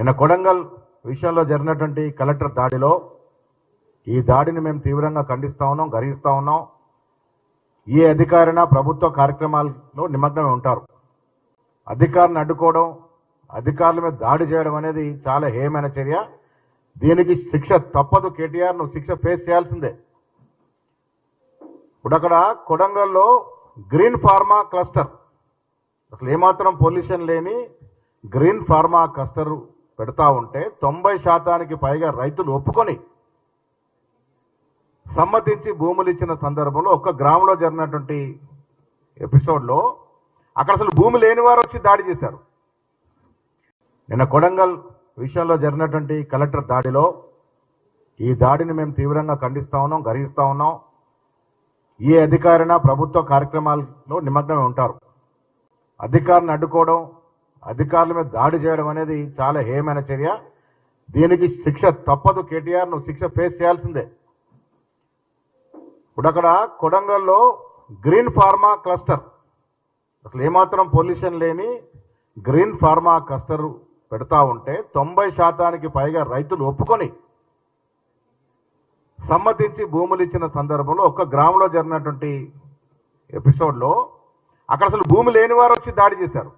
నిన్న కొడంగల్ విషయంలో జరిగినటువంటి కలెక్టర్ దాడిలో ఈ దాడిని మేము తీవ్రంగా ఖండిస్తా ఉన్నాం గర్హిస్తూ ఉన్నాం. ఏ అధికారైనా ప్రభుత్వ కార్యక్రమాల్లో నిమగ్నమై ఉంటారు. అధికారులను అడ్డుకోవడం అధికారుల మీద దాడి చేయడం అనేది చాలా హేయమైన చర్య. దీనికి శిక్ష తప్పదు కేటీఆర్ నువ్వు శిక్ష ఫేస్ చేయాల్సిందే. ఇప్పుడు అక్కడ కొడంగల్లో గ్రీన్ ఫార్మా క్లస్టర్ అసలు ఏమాత్రం పొల్యూషన్ లేని గ్రీన్ ఫార్మా క్లస్టర్ పెడతా ఉంటే తొంభై శాతానికి పైగా రైతులు ఒప్పుకొని సమ్మతించి భూములు ఇచ్చిన సందర్భంలో ఒక్క గ్రామంలో జరిగినటువంటి ఎపిసోడ్లో అక్కడ అసలు భూమి లేని వారు వచ్చి దాడి చేశారు. నిన్న కొడంగల్ విషయంలో జరిగినటువంటి కలెక్టర్ దాడిలో ఈ దాడిని మేము తీవ్రంగా ఖండిస్తా ఉన్నాం గర్హిస్తూ ఉన్నాం. ఏ అధికారైనా ప్రభుత్వ కార్యక్రమాల్లో నిమగ్నమై ఉంటారు. అధికారిని అడ్డుకోవడం అధికారుల మీద దాడి చేయడం అనేది చాలా హేయమైన చర్య. దీనికి శిక్ష తప్పదు కేటీఆర్ నువ్వు శిక్ష ఫేస్ చేయాల్సిందే. ఇప్పుడు అక్కడ కొడంగల్లో గ్రీన్ ఫార్మా క్లస్టర్. అసలు ఏమాత్రం పొల్యూషన్ లేని గ్రీన్ ఫార్మా క్లస్టర్ పెడతా ఉంటే తొంభై శాతానికి పైగా రైతులు ఒప్పుకొని సమ్మతించి భూములు ఇచ్చిన సందర్భంలో ఒక్క గ్రామంలో జరిగినటువంటి ఎపిసోడ్లో అక్కడ అసలు భూమి లేని వారు వచ్చి దాడి చేశారు.